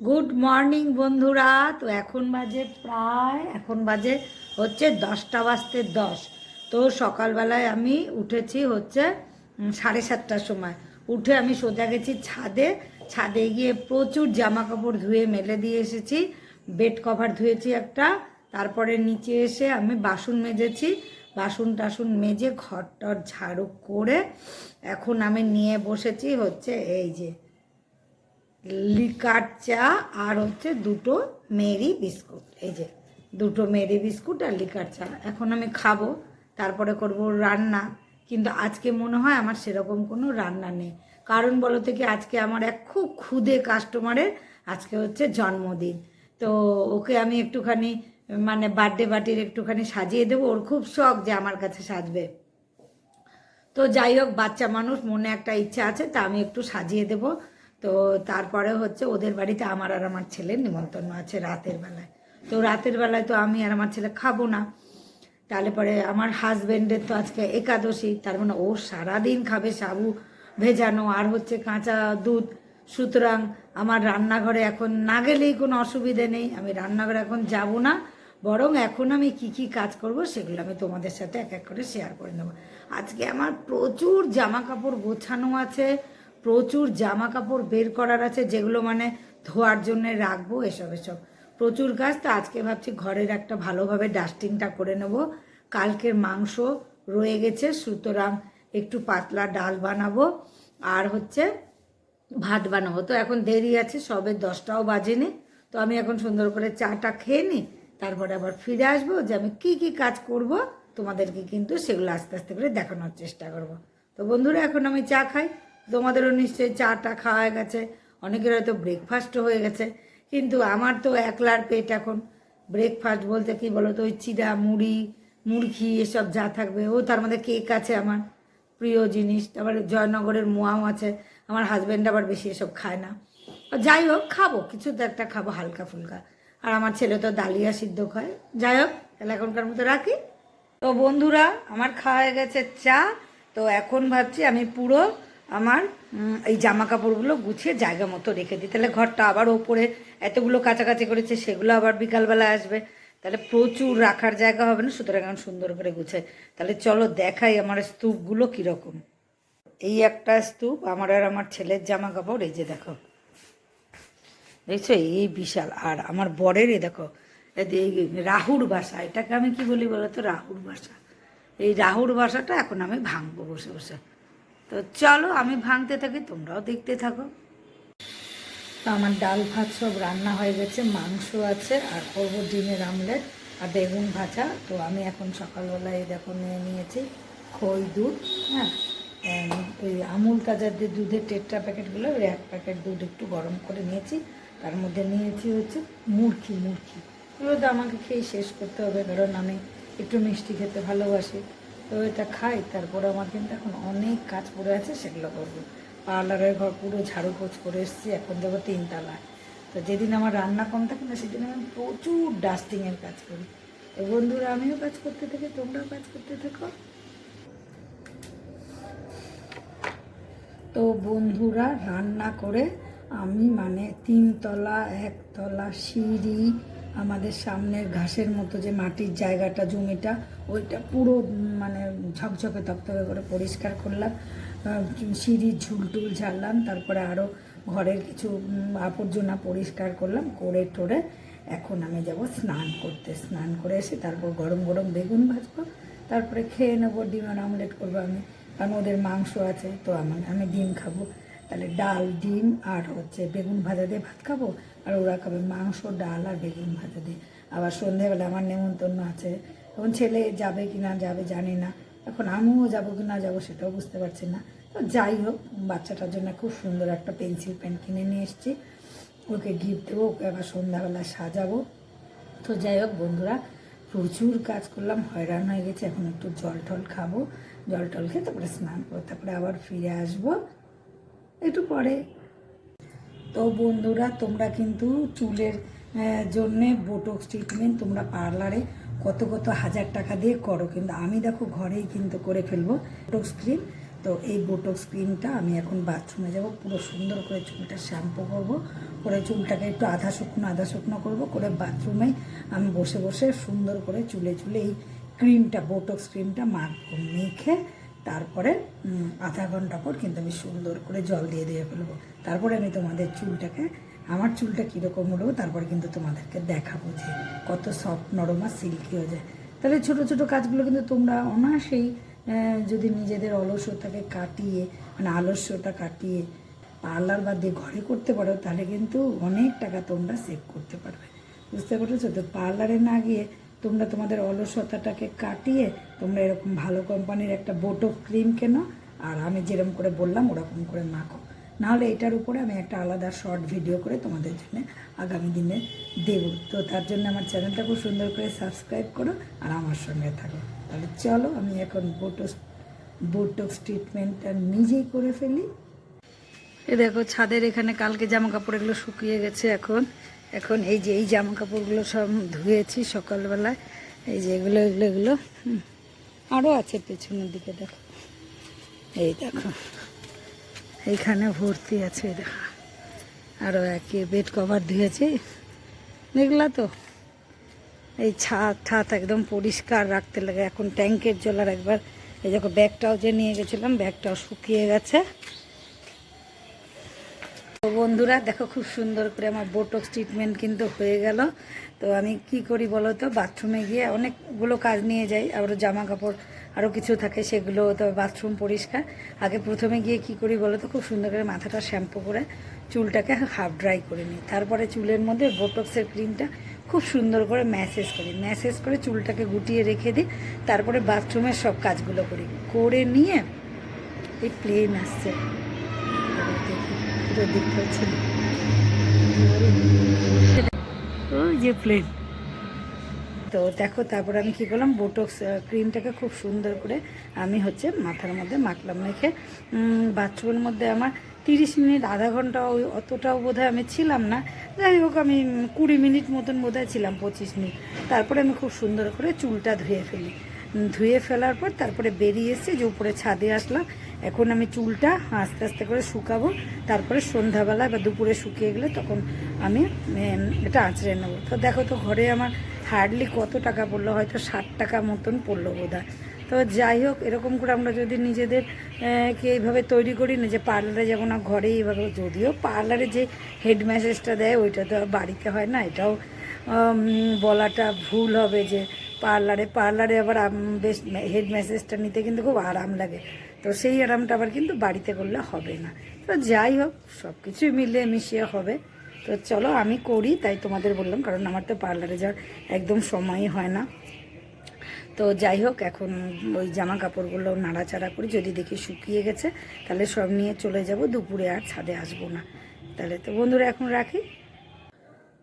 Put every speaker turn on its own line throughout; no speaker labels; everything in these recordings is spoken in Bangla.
গুড মর্নিং বন্ধুরা। তো এখন বাজে প্রায়, এখন বাজে হচ্ছে দশটা বাজতে দশ। তো সকালবেলায় আমি উঠেছি হচ্ছে সাড়ে সাতটার সময়। উঠে আমি সোজা গেছি ছাদে। ছাদে গিয়ে প্রচুর জামা কাপড় ধুয়ে মেলে দিয়ে এসেছি। বেড কভার ধুয়েছি একটা। তারপরে নিচে এসে আমি বাসন মেজেছি। বাসন টাসন মেজে ঘর টর ঝাড়ু করে এখন আমি নিয়ে বসেছি হচ্ছে এই যে লিকার চা আর হচ্ছে দুটো মেরি বিস্কুট। এই যে, দুটো মেরি বিস্কুট আর লিকার চা। এখন আমি খাব, তারপরে করব রান্না। কিন্তু আজকে মনে হয় আমার সেরকম কোনো রান্না নেই। কারণ বলো থেকে আজকে আমার এক খুব ক্ষুদে কাস্টমারের আজকে হচ্ছে জন্মদিন। তো ওকে আমি একটুখানি মানে বার্থডে পার্টির একটুখানি সাজিয়ে দেবো। ওর খুব শখ যে আমার কাছে সাজবে। তো যাই হোক, বাচ্চা মানুষ, মনে একটা ইচ্ছা আছে, তা আমি একটু সাজিয়ে দেব। তো তারপরে হচ্ছে ওদের বাড়িতে আমার আর আমার ছেলের নিমন্ত্রণ আছে রাতের বেলায়। তো রাতের বেলায় তো আমি আর আমার ছেলে খাব না। তাহলে পরে আমার হাজবেন্ডের তো আজকে একাদশী, তার মানে ও সারাদিন খাবে সাবু ভেজানো আর হচ্ছে কাঁচা দুধ। সুতরাং আমার রান্নাঘরে এখন না গেলেই কোনো অসুবিধে নেই। আমি রান্নাঘরে এখন যাব না। বরং এখন আমি কি কি কাজ করব সেগুলো আমি তোমাদের সাথে এক এক করে শেয়ার করে নেব। আজকে আমার প্রচুর জামা কাপড় গোছানো আছে। প্রচুর জামা কাপড় বের করার আছে, যেগুলো মানে ধোয়ার জন্য রাখব, এসব এসব। প্রচুর কাজ তো আজকে ভাবছি ঘরের একটা ভালোভাবে ডাস্টিংটা করে নেব। কালকের মাংস রয়ে গেছে, সুতরাং একটু পাতলা ডাল বানাবো, আর হচ্ছে ভাত বানাবো। তো এখন দেরি আছে, সবে দশটাও বাজেনি, তো আমি এখন সুন্দর করে চাটা খেয়ে নিই, তারপরে আবার ফিরে আসব যে আমি কি কি কাজ করব, তোমাদেরকে কিন্তু সেগুলো আস্তে আস্তে করে দেখানোর চেষ্টা করব। তো বন্ধুরা, এখন আমি চা খাই তোমাদেরও নিশ্চয়ই চাটা খাওয়া হয়ে গেছে। অনেকের হয়তো ব্রেকফাস্টও হয়ে গেছে। কিন্তু আমার তো একলার পেট এখন। ব্রেকফাস্ট বলতে কি বলো তো ওই চিড়া, মুড়ি মুরঘি এসব যা থাকবে। ও, তার মধ্যে কেক আছে আমার। প্রিয় জিনিস। তারপরে জয়নগরের মোয়াও আছে। আমার হাজব্যান্ড আবার বেশি এসব খায় না। যাই হোক, খাব। কিছু তো একটা খাব, হালকা ফুলকা। আর আমার ছেলে তো ডালিয়া সিদ্ধ খায়। যাই হোক, তাহলে এখনকার মতো রাখি। তো বন্ধুরা, আমার খাওয়া হয়ে গেছে চা। তো এখন ভাবছি আমি পুরো আমার এই জামা কাপড়গুলো গুছিয়ে জায়গা মতো রেখে দিই। তাহলে ঘরটা আবার ওপরে এতগুলো কাছাকাছি করেছে, সেগুলো আবার বিকালবেলা আসবে। তাহলে প্রচুর রাখার জায়গা হবে না? সুতরাং এখন সুন্দর করে গুছাই। তাহলে চলো দেখাই আমার স্তূপগুলো কীরকম। এই একটা স্তূপ, আমার আর আমার ছেলের জামা কাপড় এই যে দেখো। দেখছ? এই বিশাল। আর আমার বরের, এই দেখো। রাহুর বাসা। এটাকে আমি কি বলি বলো তো রাহুর বাসা। এই রাহুর বাসাটা এখন আমি ভাঙবো বসে বসে। তো চলো আমি ভাঙতে থাকি, তোমরাও দেখতে থাকো। তো আমার ডাল ভাত সব রান্না হয়ে গেছে, মাংস আছে, আর করব ডিমের আমলেট আর বেগুন ভাজা। তো আমি এখন সকালবেলায় দেখো নিয়ে নিয়েছি খই, দুধ হ্যাঁ ওই আমুল তাজার যে দুধের টেট্রা প্যাকেটগুলো, ওই এক প্যাকেট দুধ একটু গরম করে নিয়েছি। তার মধ্যে নিয়েছি হচ্ছে মুরকি মুরকি। এগুলো তো আমাকে খেয়ে শেষ করতে হবে, কারণ আমি একটু মিষ্টি খেতে ভালোবাসি। তো এটা খাই, তারপরে আমার কিন্তু এখন অনেক কাজ পড়ে আছে, সেগুলো করব। পার্লারের ঘর পুরো ঝাড়ু পোছ করে এসেছি, এখন যাব তিনতলায়। তো যেদিন আমার রান্না কম থাকে না, সেদিন আমি প্রচুর ডাস্টিংয়ের কাজ করি। তো বন্ধুরা, আমিও কাজ করতে থাকি, তোমরাও কাজ করতে থাকো। তো বন্ধুরা, রান্না করে আমি মানে তিনতলা, একতলা সিঁড়ি, আমাদের সামনের ঘাসের মতো যে মাটির জায়গাটা, জমিটা ওইটা পুরো মানে ঝকঝকে তকতকে করে পরিষ্কার করলাম। সিঁড়ির ঝুলটুল ঝাড়লাম, তারপরে আরও ঘরের কিছু আবর্জনা পরিষ্কার করলাম, করে টোরে এখন আমি যাব স্নান করতে। স্নান করে এসে তারপর গরম গরম বেগুন ভাজবো, তারপরে খেয়ে নেব ডিমের অমলেট করব আমি। কারণ ওদের মাংস আছে, তো আমার, আমি ডিম খাব। তাহলে ডাল, ডিম আর হচ্ছে বেগুন ভাজা দিয়ে ভাত খাব, আর ওরা খাবে মাংস, ডাল আর বেগুন ভাজা দিয়ে। আবার সন্ধেবেলা আমার নেমন্তন্ন আছে তখন ছেলে যাবে কি না যাবে জানি না। এখন আমিও যাব কি না যাব সেটাও বুঝতে পারছি না। তো যাই হোক, বাচ্চাটার জন্য খুব সুন্দর একটা পেন্সিল পেন কিনে নিয়ে এসেছি। ওকে গিফট দেবো, ওকে আবার সন্ধ্যাবেলা সাজাবো। তো যাই হোক বন্ধুরা, প্রচুর কাজ করলাম, হয়রান হয়ে গেছে, এখন একটু জল টল খাব। জল টল খেয়ে তারপরে স্নান করব তারপরে আবার ফিরে আসব। একটু পরে। তো বন্ধুরা, তোমরা কিন্তু চুলের জন্যে বোটক্স ট্রিটমেন্ট তোমরা পার্লারে কত কত হাজার টাকা দিয়ে করো, কিন্তু আমি দেখো ঘরেই কিন্তু করে ফেলব বোটক্স ক্রিম তো এই বোটক্স ক্রিমটা আমি এখন বাথরুমে যাব, পুরো সুন্দর করে চুলটা শ্যাম্পু করব, করে চুলটাকে একটু আধা শুকনো আধা শুকনো করব, করে বাথরুমে আমি বসে বসে সুন্দর করে চুলে চুলে এই ক্রিমটা বোটক্স ক্রিমটা মাখবো মেখে তারপরে আধা ঘণ্টা পর কিন্তু আমি সুন্দর করে জল দিয়ে দিয়ে ফেলব। তারপরে আমি তোমাদের চুলটাকে আমার চুলটা কীরকম হলো, তারপরে কিন্তু তোমাদেরকে দেখাবো যে কত সফট নরম আর সিল্কি হয়ে যায়। তাহলে ছোট ছোট কাজগুলো কিন্তু তোমরা অনায়াসেই যদি নিজেদের অলসতাকে কাটিয়ে মানে আলস্যতা কাটিয়ে পার্লার বাদ দিয়ে ঘরে করতে পারো, তাহলে কিন্তু অনেক টাকা তোমরা সেভ করতে পারবে। বুঝতে পেরেছ? তো পার্লারে না গিয়ে তোমরা তোমাদের অলসতাটাকে কাটিয়ে তোমরা এরকম ভালো কোম্পানির একটা বোটো ক্রিম কেনো, আর আমি যেরকম করে বললাম, ওরকম করে মাখো। নাহলে এটার উপরে আমি একটা আলাদা শর্ট ভিডিও করে তোমাদের জন্য আগামী দিনে দেব। তো তার জন্য আমার চ্যানেলটা খুব সুন্দর করে সাবস্ক্রাইব করো আর আমার সঙ্গে থাকো। তাহলে চলো আমি এখন বোটোস বোটোক্স ট্রিটমেন্টটা নিজেই করে ফেলি। এ দেখো ছাদের এখানে কালকে জামা কাপড় এগুলো শুকিয়ে গেছে এখন। এখন এই যে, এই জামা কাপড়গুলো সব ধুয়েছি সকালবেলায়। এই যে এগুলো এগুলো এগুলো। আরও আছে পেছনের দিকে, দেখো। এই দেখো। এইখানে ভর্তি আছে, দেখো। আরও একে বেড কভার ধুয়েছি দেখলা তো? এই ছাদ ছাদ একদম পরিষ্কার রাখতে লাগে। এখন ট্যাঙ্কের জল আর একবার, এই যখন ব্যাগটাও যে নিয়ে গেছিলাম ব্যাগটাও শুকিয়ে গেছে। তো বন্ধুরা, দেখো, খুব সুন্দর করে আমার বোটক্স ট্রিটমেন্ট কিন্তু হয়ে গেল। তো আমি কি করি বলো তো? বাথরুমে গিয়ে অনেকগুলো কাজ নিয়ে যাই। আবার জামা কাপড় আরও কিছু থাকে, সেগুলো তো বাথরুম পরিষ্কার। আগে প্রথমে গিয়ে কি করি বলো তো? খুব সুন্দর করে মাথাটা শ্যাম্পু করে চুলটাকে হাফ ড্রাই করে নিই। তারপরে চুলের মধ্যে বোটক্সের ক্রিমটা খুব সুন্দর করে ম্যাসেজ করি। ম্যাসেজ করে চুলটাকে গুটিয়ে রেখে দিই। তারপরে বাথরুমের সব কাজগুলো করি। করে নিয়ে এই প্লেন আসছে। দেখি দেখতে পাচ্ছি ওই যে প্লেন তো দেখো, তারপর আমি কি করলাম বোটক্স ক্রিমটাকে খুব সুন্দর করে আমি হচ্ছে মাথার মধ্যে মাখলাম, মেখে বাথরুমের মধ্যে আমার তিরিশ মিনিট, আধা ঘণ্টা ওই অতটাও বোধহয় আমি ছিলাম না। যাই হোক, আমি কুড়ি মিনিট মতন বোধহয় ছিলাম, পঁচিশ মিনিট। তারপরে আমি খুব সুন্দর করে চুলটা ধুয়ে ফেলি। ধুয়ে ফেলার পর তারপরে বেরিয়ে এসেছি যে উপরে ছাদে আসলাম, এখন আমি চুলটা আস্তে আস্তে করে শুকাবো। তারপরে সন্ধ্যাবেলা বা দুপুরে শুকিয়ে গেলে তখন আমি এটা আঁচড়ে নেব। তো দেখো তো, ঘরে আমার হার্ডলি কত টাকা পড়ল? হয়তো ষাট টাকা মতন পড়ল বোধ তো যাই হোক, এরকম করে আমরা যদি নিজেদের কে এইভাবে তৈরি করি না, যে পার্লারে যাব না ঘরে এইভাবে যদিও পার্লারে যে হেড ম্যাসেজটা দেয়, ওইটা তো বাড়িতে হয় না, এটাও বলাটা ভুল হবে যে পার্লারে পার্লারে আবার বেশ হেড ম্যাসেজটা নিতে কিন্তু খুব আরাম লাগে। তো সেই আরামটা আবার কিন্তু বাড়িতে করলে হবে না। তো যাই হোক সব কিছুই মিলে মিশিয়ে হবে। তো চলো, আমি করি, তাই তোমাদের বললাম, কারণ আমার তো পার্লারে যাওয়ার একদম সময়ই হয় না। তো যাই হোক, এখন ওই জামা কাপড়গুলো নাড়াচাড়া করি, যদি দেখি শুকিয়ে গেছে, তাহলে সব নিয়ে চলে যাব, দুপুরে আর ছাদে আসব না। তাহলে তো বন্ধুরা, এখন রাখি।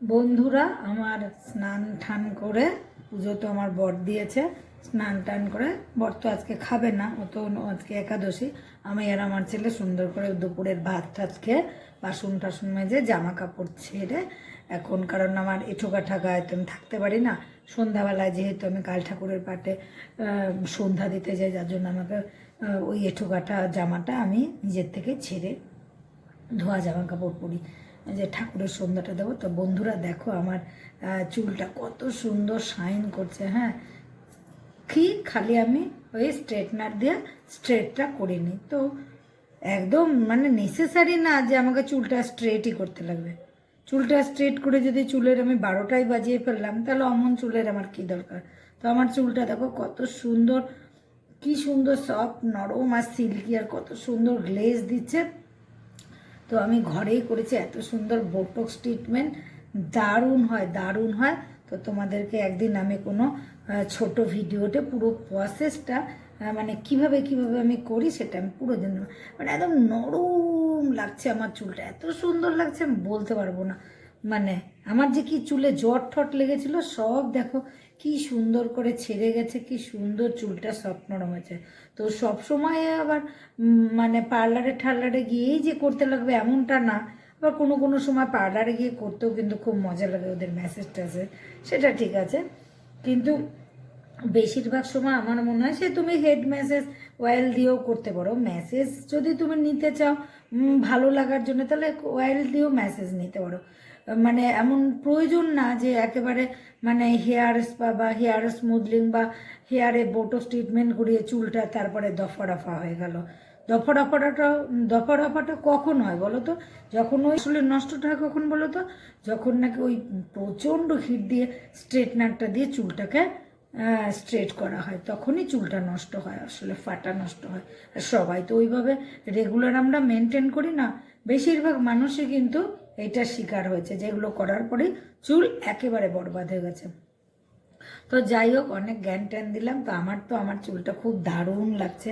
বন্ধুরা, আমার স্নান টান করে, পুজো তো আমার বর দিয়েছে, স্নান টান করে, বর তো আজকে খাবে না, ও তো আজকে একাদশী, আমি আর আমার ছেলে সুন্দর করে দুপুরের ভাত টাত খেয়ে বাসন টাসন মেজে জামা কাপড় ছেড়ে এখন, কারণ আমার এঠোকা কাঠা গায়ে তো আমি থাকতে পারি না। সন্ধ্যাবেলায় যেহেতু আমি কাল ঠাকুরের পাটে সন্ধ্যা দিতে যাই, যার জন্য আমাকে ওই এঁঠো কাঠা জামাটা আমি নিজের থেকে ছেড়ে ধোয়া জামা কাপড় পরি যে ঠাকুরের সন্ধ্যাটা দেবো, তো বন্ধুরা দেখো আমার চুলটা কত সুন্দর শাইন করছে হ্যাঁ। কি খালি আমি ওই স্ট্রেটনার দিয়ে স্ট্রেটটা করে নিই। তো একদম মানে নেসেসারি না যে আমাকে চুলটা স্ট্রেটই করতে লাগবে। চুলটা স্ট্রেট করে যদি চুলের আমি বারোটায় বাজিয়ে ফেললাম, তাহলে অমন চুলের আমার কি দরকার? তো আমার চুলটা দেখো কত সুন্দর, কি সুন্দর সফট নরম আর সিল্কি আর কত সুন্দর গ্লেজ দিচ্ছে। তো আমি ঘরেই করেছি, এত সুন্দর বোটক্স ট্রিটমেন্ট দারুণ হয় দারুণ হয়। তো তোমাদেরকে একদিন আমি কোনো ছোট ভিডিওতে পুরো প্রসেসটা মানে কীভাবে কীভাবে আমি করি সেটা আমি পুরো দিন মানে একদম নরম লাগছে আমার চুলটা, এত সুন্দর লাগছে আমি বলতে পারব না। মানে আমার যে কি চুলে জট ঠট লেগেছিল, সব দেখো কি সুন্দর করে ছেড়ে গেছে, কি সুন্দর চুলটা সফট নরম হয়েছে। তো সব সময় আবার মানে পার্লারে ঠার্লারে গিয়েই যে করতে লাগবে এমনটা না, আবার কোনো কোনো সময় পার্লারে গিয়ে করতেও কিন্তু খুব মজা লাগে ওদের মেসেজ ট্যাসেজ সেটা ঠিক আছে। কিন্তু বেশিরভাগ সময় আমার মনে হয় সে তুমি হেড মেসেজ অয়েল দিয়েও করতে পারো। মেসেজ যদি তুমি নিতে চাও ভালো লাগার জন্য তাহলে অয়েল দিয়েও মেসেজ নিতে পারো। মানে এমন প্রয়োজন না যে একেবারে মানে হেয়ার স্পা বা হেয়ার স্মুথলিং বা হেয়ারে বোটোস ট্রিটমেন্ট করিয়ে চুলটা তারপরে দফা দফা হয়ে গেল। দফা দফাটা দফা দফাটা কখন হয় বলো তো? যখন ওই আসলে নষ্টটা হয় কখন বলো তো? যখন নাকি ওই প্রচণ্ড হিট দিয়ে স্ট্রেটনারটা দিয়ে চুলটাকে স্ট্রেট করা হয়। তখনই চুলটা নষ্ট হয়, আসলে ফাটা নষ্ট হয়। আর সবাই তো ওইভাবে রেগুলার আমরা মেনটেন করি না। বেশিরভাগ মানুষই কিন্তু এইটার শিকার হয়েছে যেগুলো করার পরেই চুল একেবারে বরবাদ হয়ে গেছে। তো যাই হোক, অনেক জ্ঞান ট্যান দিলাম। তো আমার তো আমার চুলটা খুব দারুণ লাগছে।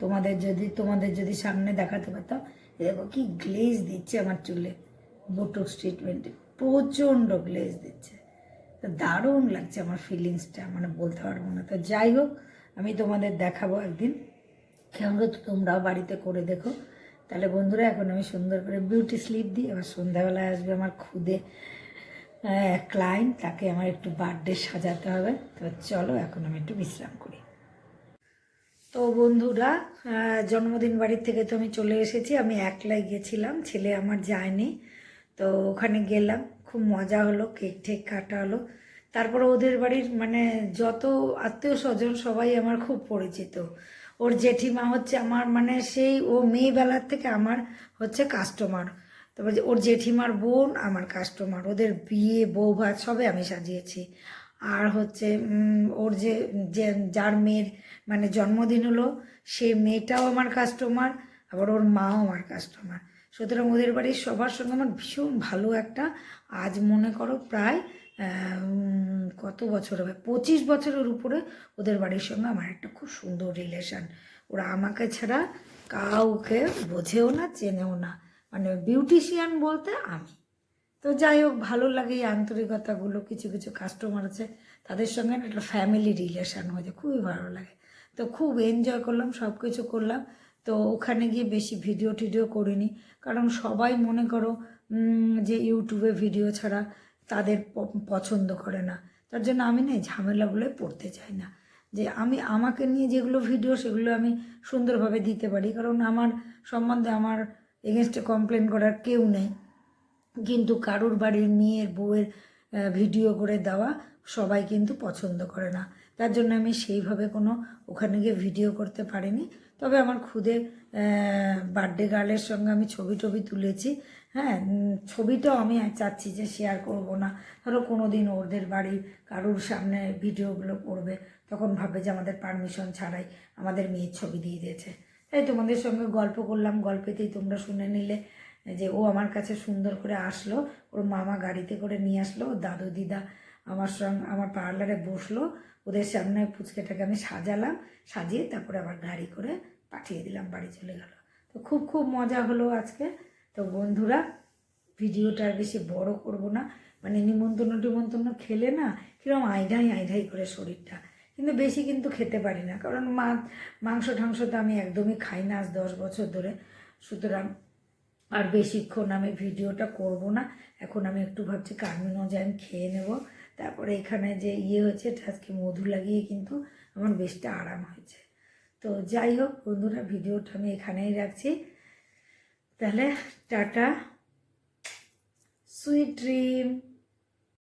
তোমাদের যদি তোমাদের যদি সামনে দেখাতে পারতাম দেখো কি গ্লেজ দিচ্ছে আমার চুলে। বোটক্স ট্রিটমেন্টে প্রচণ্ড গ্লেজ দিচ্ছে। তো দারুণ লাগছে আমার ফিলিংসটা মানে বলতে পারব না। তো যাই হোক, আমি তোমাদের দেখাবো একদিন। কেমন তো তোমরাও বাড়িতে করে দেখো। তাহলে বন্ধুরা, এখন আমি সুন্দর করে বিউটি স্লিপ দিই। এবার সন্ধ্যাবেলায় আসবে আমার খুদে ক্লায়েন্ট তাকে আমার একটু বার্থডে সাজাতে হবে। তো চলো, এখন আমি একটু বিশ্রাম করি। তো বন্ধুরা জন্মদিন বাড়ির থেকে তো আমি চলে এসেছি। আমি একলাই গেছিলাম, ছেলে আমার যায়নি। তো ওখানে গেলাম। খুব মজা হলো কেক ঠেক কাটা হলো। তারপরে ওদের বাড়ির মানে যত আত্মীয় স্বজন সবাই আমার খুব পরিচিত। ওর জেঠিমা হচ্ছে আমার মানে সেই, ও মেয়েবেলার থেকে আমার হচ্ছে কাস্টমার তারপর ওর জেঠিমার বোন আমার কাস্টমার ওদের বিয়ে, বউ ভাত সবে আমি সাজিয়েছি। আর হচ্ছে ওর যে যে, যার মেয়ের মানে জন্মদিন হলো সে মেয়েটাও আমার কাস্টমার আবার ওর মাও আমার কাস্টমার সুতরাং ওদের বাড়ির সবার সঙ্গে আমার ভীষণ ভালো একটা, আজ মনে করো প্রায় কত বছর হবে? পঁচিশ বছরের উপরে ওদের বাড়ির সঙ্গে আমার একটা খুব সুন্দর রিলেশান ওরা আমাকে ছাড়া কাউকে বোঝেও না, চেনেও না। মানে বিউটিশিয়ান বলতে আমি। তো যাই হোক, ভালো লাগে এই আন্তরিকতাগুলো, কিছু কিছু কাস্টমার আছে, তাদের সঙ্গে একটা ফ্যামিলি রিলেশন হয়েছে, খুবই ভালো লাগে। তো খুব এনজয় করলাম সব কিছু করলাম। তো ওখানে গিয়ে বেশি ভিডিও টিডিও করিনি। কারণ সবাই মনে করো যে ইউটিউবে ভিডিও ছাড়া তাদের পছন্দ করে না। তার জন্য আমি না ঝামেলাগুলোয় পড়তে চাই না। যে আমি, আমাকে নিয়ে যেগুলো ভিডিও সেগুলো আমি সুন্দরভাবে দিতে পারি। কারণ আমার সম্বন্ধে আমার এগেনস্টে কমপ্লেন করার কেউ নেই। কিন্তু কারোর বাড়ির মেয়ের বউয়ের ভিডিও করে দেওয়া সবাই কিন্তু পছন্দ করে না। তার জন্য আমি সেইভাবে কোনো ওখানে গিয়ে ভিডিও করতে পারিনি। তবে আমার খুদে বার্থডে গার্লের সঙ্গে আমি ছবি টবি তুলেছি। হ্যাঁ ছবিটাও আমি চাচ্ছি যে শেয়ার করব না। ধরো কোনো দিন ওদের বাড়ির কারোর সামনে ভিডিওগুলো করবে, তখন ভাববে যে আমাদের পারমিশন ছাড়াই আমাদের মেয়ের ছবি দিয়ে দিয়েছে। তাই তোমাদের সঙ্গে গল্প করলাম, গল্পেতেই তোমরা শুনে নিলে যে ও আমার কাছে সুন্দর করে আসলো, ওর মামা গাড়িতে করে নিয়ে আসলো দাদু দিদা আমার সঙ্গে, আমার পার্লারে বসল, ওদের সামনে পুচকেটাকে আমি সাজালাম, সাজিয়ে তারপরে আবার গাড়ি করে পাঠিয়ে দিলাম, বাড়ি চলে গেল। তো খুব খুব মজা হলো আজকে। তো বন্ধুরা, ভিডিওটা আর বেশি বড় করব না। মানে নিমন্ত্রণ টিমন্ত্রণ খেলে না কীরকম আইঢাই আইঢাই করে শরীরটা। কিন্তু বেশি কিন্তু খেতে পারি না, কারণ মা, মাংস, ঠাংস তো আমি একদমই খাই না আজ দশ বছর ধরে। সুতরাং আর বেশিক্ষণ আমি ভিডিওটা করব না। এখন আমি একটু ভাবছি কার্মিনোজাইম খেয়ে নেব। তারপরে এখানে যে ইয়ে হয়েছে, এটা আজকে মধু লাগিয়ে কিন্তু আমার বেশটা আরাম হয়েছে। তো যাই হোক বন্ধুরা ভিডিওটা আমি এখানেই রাখছি। তাহলে টাটা সুইট ড্রিম।